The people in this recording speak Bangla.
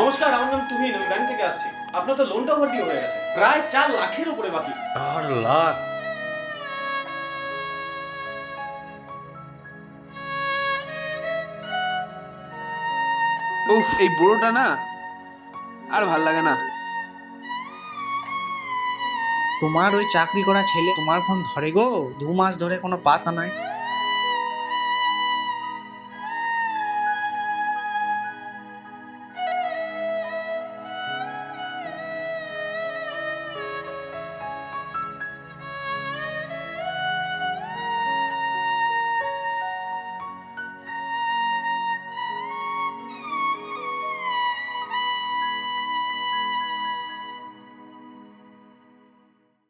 নমস্কার আমার নাম তুহিন আমি ব্যাংক থেকে আসছি। আপনার তো লোনটা ওভারডিউ হয়ে গেছে। প্রায় চার লাখের উপরে বাকি। চার লাখ? উফ এই বুড়োটা না আর ভালো লাগে না। তোমার ওই চাকরি করা ছেলে তোমার ফোন ধরে গো? দু মাস ধরে কোনো পাতা নাই।